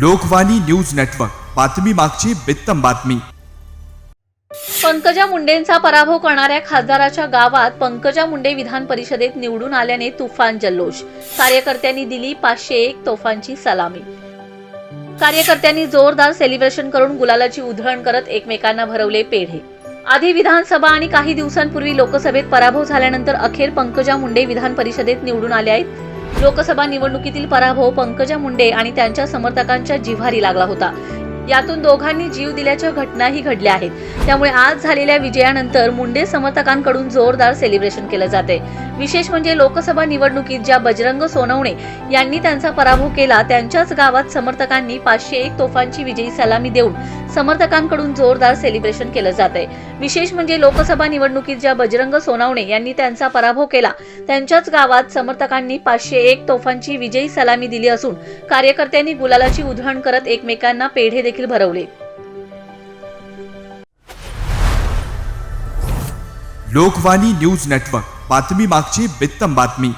Lokvani news network. बातमी मागची बित्तम बातमी. पंकजा मुंडेंचा पराभव करणाऱ्या खासदाराच्या गावात पंकजा मुंडे विधान परिषदेत निवडून आल्याने तुफान जल्लोष. कार्यकर्त्यांनी दिली पाचशे एक तोफांची सलामी. कार्यकर्त्यांनी जोरदार सेलिब्रेशन करून गुलालाची उधळण करत एकमेकांना भरवले पेढे. आधी विधानसभा आणि काही दिवसांपूर्वी लोकसभेत पराभव झाल्यानंतर अखेर पंकजा मुंडे विधान परिषदेत निवडून आले आहेत. लोकसभा निवडणुकीतील पराभव पंकजा मुंडे आणि त्यांच्या समर्थकांच्या जिव्हारी लागला होता. यातून दोघांनी जीव दिल्याच्या घटनाही घडल्या आहेत. त्यामुळे आज झालेल्या विजयानंतर मुंडे समर्थकांकडून जोरदार सेलिब्रेशन केलं जाते. विशेष म्हणजे लोकसभा निवडणुकीत ज्या बजरंग सोनवणे यांनी त्यांचा पराभव केला त्यांच्याच गावात समर्थकांनी पाचशे एक तोफांची विजयी सलामी देऊन समर्थकांकडून जोरदार सेलिब्रेशन केलं जात आहे विशेष म्हणजे लोकसभा निवडणुकीत ज्या बजरंग सोनवणे यांनी त्यांचा पराभव केला त्यांच्याच गावात समर्थकांनी पाचशे एक तोफांची विजयी सलामी दिली असून कार्यकर्त्यांनी गुलालाची उधळण करत एकमेकांना पेढे देखील देखील भरवले. Lokvani news network. बातमी मागची बित्तम बातमी.